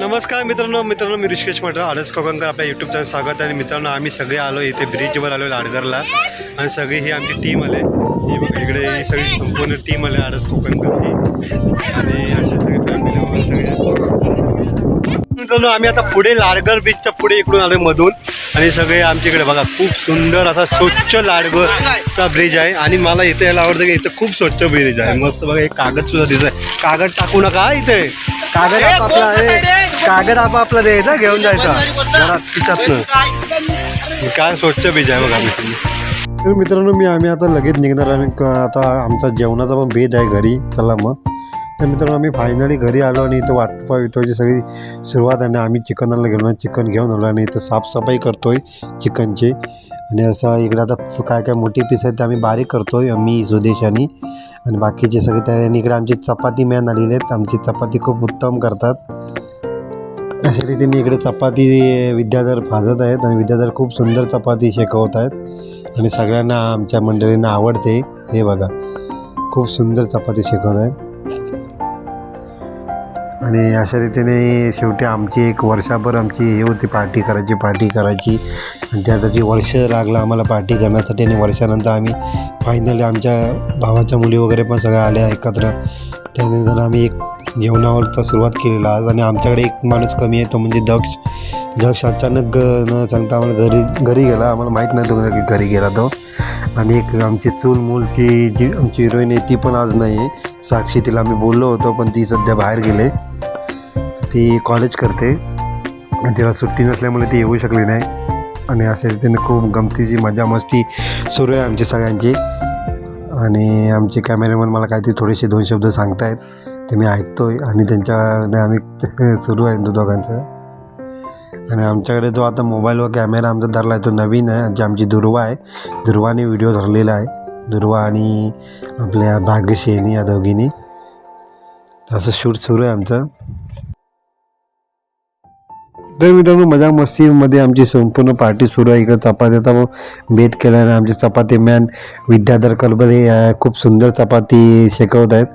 नमस्कार मित्रांनो मित्रांनो मी ऋषिकेश म्हटलं आडस कोकणकर आपल्या यूट्यूब चॅनल स्वागत आणि मित्रांनो आम्ही सगळे आलो इथे ब्रिजवर आलो लाडगरला. आणि सगळी ही आमची टीम आले. ही बघा इकडे ही सगळी संपूर्ण टीम आले आडस कोकणकरची. आणि अशा सगळे फॅमिली सगळे मित्रांनो आम्ही आता पुढे लाडगर बीचच्या पुढे इकडून आलो मधून. आणि सगळे आमच्याकडे बघा खूप सुंदर असा स्वच्छ लाडगरचा ब्रिज आहे. आणि मला इथे यायला आवडतं की इथं खूप स्वच्छ ब्रिज आहे. मस्त बघा एक कागद सुद्धा दिसत आहे कागद टाकू नका इथे. कागद आपापला आहे कागद आपापला दे ना घेऊन जायचा. जरा तिच्यातनं. काय स्वच्छ बीज आहे बघा मित्रांनो. तर मित्रांनो मी आम्ही आता लगेच निघणार आणि आता आमचा जेवणाचा पण भेद आहे घरी. चला मग. तर मित्रांनो आम्ही फायनली घरी आलो आणि इथं वाटपा विटवायची सगळी सुरुवात आणि आम्ही चिकनला गेलो चिकन घेऊन आलो आणि इथं साफसफाई करतोय चिकनची. आणि असं इकडे आता काय काय मोठी पीस आहेत ते आम्ही बारीक करतोय आम्ही सुदेश आणि आणि बाकीचे सगळे तयारी. आणि इकडे आमची चपाती मॅन आलेली आहेत. आमची चपाती खूप उत्तम करतात. अशा रीतीने इकडे चपाती विद्याधर भाजत आहेत आणि विद्याधर खूप सुंदर चपाती शेकवत आहेत. आणि सगळ्यांना आमच्या मंडळींना आवडते. हे बघा खूप सुंदर चपाती शेकवत आहेत. आणि अशा रीतीने शेवटी आमची एक वर्षाभर आमची हे होती पार्टी करायची पार्टी करायची. आणि त्यासाठी वर्ष लागलं आम्हाला पार्टी करण्यासाठी आणि वर्षानंतर आम्ही फायनली आमच्या भावाच्या मुली वगैरे पण सगळ्या आल्या एकत्र. त्यानंतर आम्ही एक जेवणावरचा सुरुवात केलेला आज आणि आमच्याकडे एक माणूस कमी आहे तो म्हणजे दक्ष. दक्ष अचानक ग- न सांगता आम्हाला घरी घरी गेला. आम्हाला माहीत नाही तो की घरी गेला तो. आणि एक आमची चूल मूलची जी आमची हिरोईन आहे ती पण आज नाही आहे. साक्षी तिला आम्ही बोललो होतो पण ती सध्या बाहेर गेले. ती कॉलेज करते. आणि तिला सुट्टी नसल्यामुळे ती येऊ शकली नाही. आणि अशा रीतीने खूप गमतीची मजा मस्ती सुरू आहे आमची सगळ्यांची. आणि आमचे कॅमेरामॅन मला काहीतरी थोडेसे दोन शब्द सांगतायत ते मी ऐकतो आहे आणि त्यांच्या आम्ही सुरू आहे तो दोघांचं. आणि आमच्याकडे जो आता मोबाईलवर कॅमेरा आमचा धरला आहे. तो नवीन आहे. जी आमची दुर्वा आहे. दुर्वाने व्हिडिओ धरलेला आहे. दुर्वा आणि आपल्या भाग्यशेनी या दोघींनी. असं शूट सुरू आहे आमचं. तर मित्रांनो मजा मस्तीमध्ये आमची संपूर्ण पार्टी सुरू आहे. इकडं चपात्याचा बेत केला आहे आमचे चपाती मॅन विद्याधर कलबर हे खूप सुंदर चपाती शेकवत आहेत.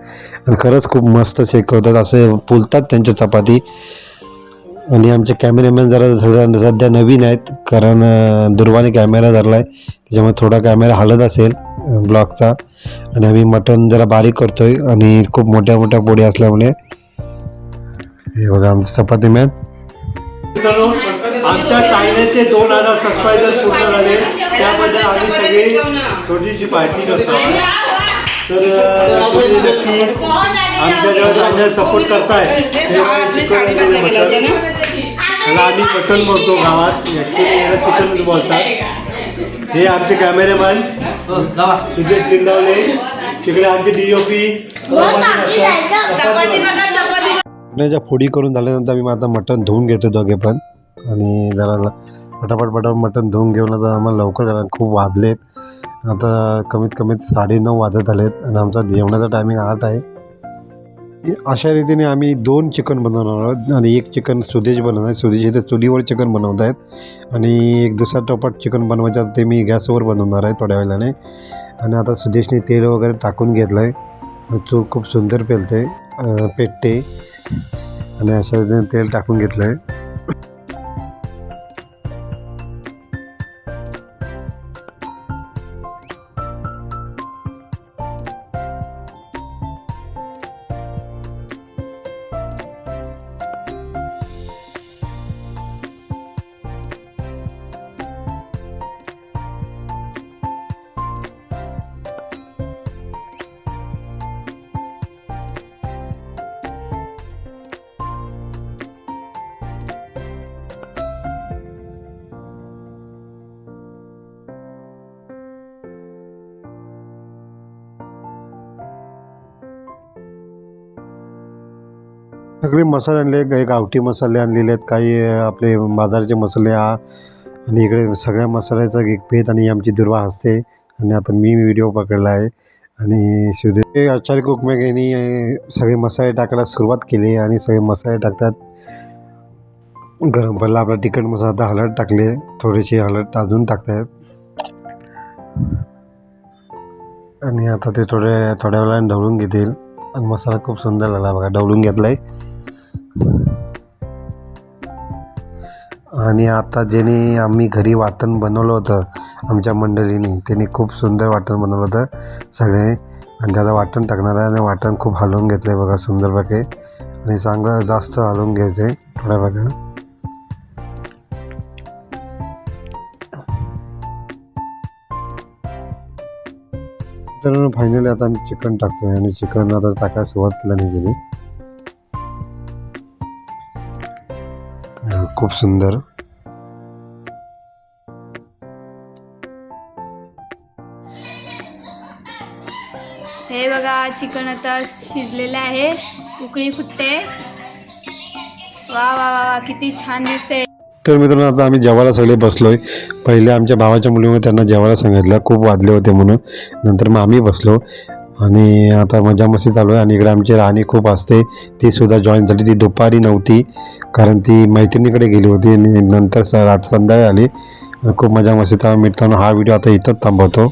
आणि खरंच खूप मस्त शेकवतात. असे फुलतात त्यांच्या चपाती. आणि आमचे कॅमेरामॅन जरा सगळ्या सध्या नवीन आहेत कारण दुर्वाने कॅमेरा धरला आहे त्याच्यामुळे थोडा कॅमेरा हलत असेल ब्लॉगचा. आणि आम्ही मटण जरा बारीक करतोय आणि खूप मोठ्या मोठ्या पोळी असल्यामुळे. हे बघा आमचे चपाती मॅन आमच्या चायनाचे दोन हजार सबस्क्रायबर पूर्ण झाले. त्याबद्दल आम्ही सगळी थोडीशी पार्टी करतो. तर तुम्ही नक्की आमच्या जेव्हा सपोर्ट करताय. तेव्हा त्याला आम्ही मटण बोलतो गावात. चिकन बोलतात. हे आमचे कॅमेरामॅन सुजेश लिंगावले तिकडे आमचे डी ओ पी चपातीच्या फोडी करून झाल्यानंतर मी आता मटण धुवून घेतो दोघे पण. आणि जरा पटापट पटापट मटण धुवून घेऊन आता आम्हाला लवकर झालं खूप वाजलेत. आता कमीत कमीत साडेनऊ वाजत आलेत आणि आमचा जेवणाचा टायमिंग आठ आहे. अशा रीतीने आम्ही दोन चिकन बनवणार आहोत आणि एक चिकन सुदेश बनवणार आहे. सुदेश इथे चुलीवर चिकन बनवत आहेत. आणि एक दुसरा टोपाट चिकन बनवायचं ते मी गॅसवर बनवणार आहे थोड्या वेळाने. आणि आता सुदेशने तेल वगैरे टाकून घेतलं आहे चूर खूप सुंदर पेलते पेटते. आणि अशा रीतीने तेल टाकून घेतलं आहे सगळे मसाले आणले काही गावठी मसाले आणलेले आहेत काही आपले बाजारचे मसाले हा आणि इकडे सगळ्या मसाल्याचा एक भेद आणि आमची दुर्वा असते आणि आता मी व्हिडिओ पकडला आहे. आणि सुधीर आचार्य कुकमेक यांनी सगळे मसाले टाकायला सुरुवात केली आणि सगळे मसाले टाकतात. गरम पहिला आपला तिखट मसाला आता हळद टाकले थोडीशी हळद अजून टाकतात. आणि आता ते थोडे थोड्या वेळाने ढवळून घेतील. आणि मसाला खूप सुंदर झाला बघा ढवळून घेतला आहे आणि आता ज्याने आम्ही घरी वाटण बनवलं होतं आमच्या मंडळीने त्यांनी खूप सुंदर वाटण बनवलं होतं सगळे. आणि त्याला वाटण टाकणार आहे आणि वाटण खूप हलवून घेतलं आहे बघा सुंदरपैकी आणि चांगलं जास्त हलवून घ्यायचं आहे थोड्या प्रकारे तर फायनली आता आम्ही चिकन टाकतोय आणि चिकन आता टाकायला सुरुवात केला नाही खूप सुंदर. हे बघा चिकन आता शिजलेलं आहे. उकळी फुटते. वा वा वा वा किती छान दिसते. तर मित्रांनो आता आम्ही जेवायला सगळे बसलोय. पहिले आमच्या भावाच्या मुलीमुळे त्यांना जेवायला सांगितलं. खूप वाजले होते म्हणून. नंतर मग आम्ही बसलो. आणि आता मजा मस्ती चालू आहे आणि इकडे आमची राहणी खूप असते. ती सुद्धा जॉईन झाली. ती दुपारी नव्हती कारण ती मैत्रिणीकडे गेली होती आणि नंतर स रात संध्याकाळी आली. आणि खूप मजा मस्ती तर मित्रांनो हा व्हिडिओ आता इथंच थांबवतो.